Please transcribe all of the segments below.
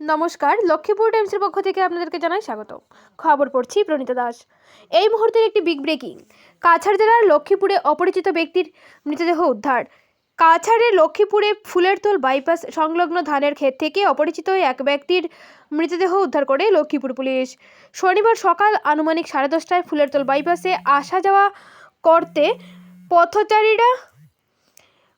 নমস্কার, লক্ষ্মীপুর টাইমসের পক্ষ থেকে আপনাদেরকে জানাই স্বাগত খবর পড়ছি প্রণীতা দাস। এই মুহূর্তের একটি বিগ ব্রেকিং কাছাড় জেলার লক্ষ্মীপুরে অপরিচিত ব্যক্তির মৃতদেহ উদ্ধার। কাছাড়ের লক্ষ্মীপুরে ফুলের তোল বাইপাস সংলগ্ন ধানের ক্ষেত থেকে অপরিচিত এক ব্যক্তির মৃতদেহ উদ্ধার করে লক্ষ্মীপুর পুলিশ। শনিবার সকাল আনুমানিক সাড়ে দশটায় ফুলের তোল বাইপাসে আসা যাওয়া করতে পথচারীরা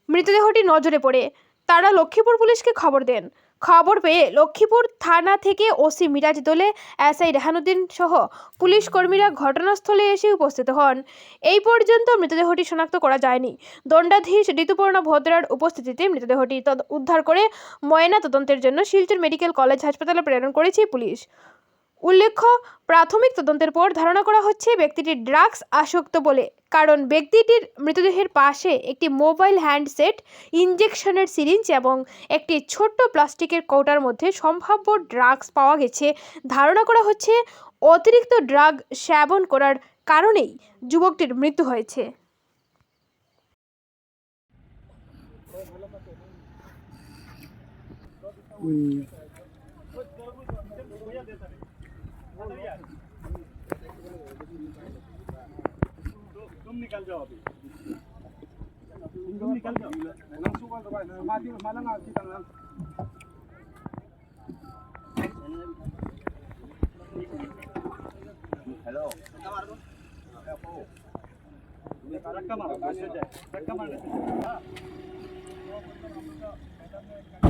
মৃতদেহটি নজরে পড়ে। তারা লক্ষ্মীপুর পুলিশকে খবর দেন। খবর পেয়ে লক্ষ্মীপুর থানা থেকে ওসি মিরাজ দোলে এসআই রেহানুদ্দিন সহ পুলিশ কর্মীরা ঘটনাস্থলে এসে উপস্থিত হন। এই পর্যন্ত মৃতদেহটি শনাক্ত করা যায়নি। দণ্ডাধীশ ঋতুপর্ণা ভদ্রার উপস্থিতিতে মৃতদেহটি তদ- উদ্ধার করে ময়না তদন্তের জন্য শিলচর মেডিকেল কলেজ হাসপাতালে প্রেরণ করেছে পুলিশ। উল্লেখ্য, প্রাথমিক তদন্তের পর ধারণা করা হচ্ছে ব্যক্তিটি ড্রাগস আসক্ত বলে। কারণ ব্যক্তিটির মৃতদেহের পাশে একটি মোবাইল হ্যান্ডসেট ইঞ্জেকশনের সিরিঞ্জ এবং একটি ছোট্ট প্লাস্টিকের কৌটার মধ্যে সম্ভাব্য ড্রাগস পাওয়া গেছে। ধারণা করা হচ্ছে অতিরিক্ত ড্রাগ সেবন করার কারণেই যুবকটির মৃত্যু হয়েছে। উম, तुम निकल जाओ अभी। तुम निकल जाओ। माती माला ना आपकी तरह हेलो धक्का मारो धक्का मारो। हाँ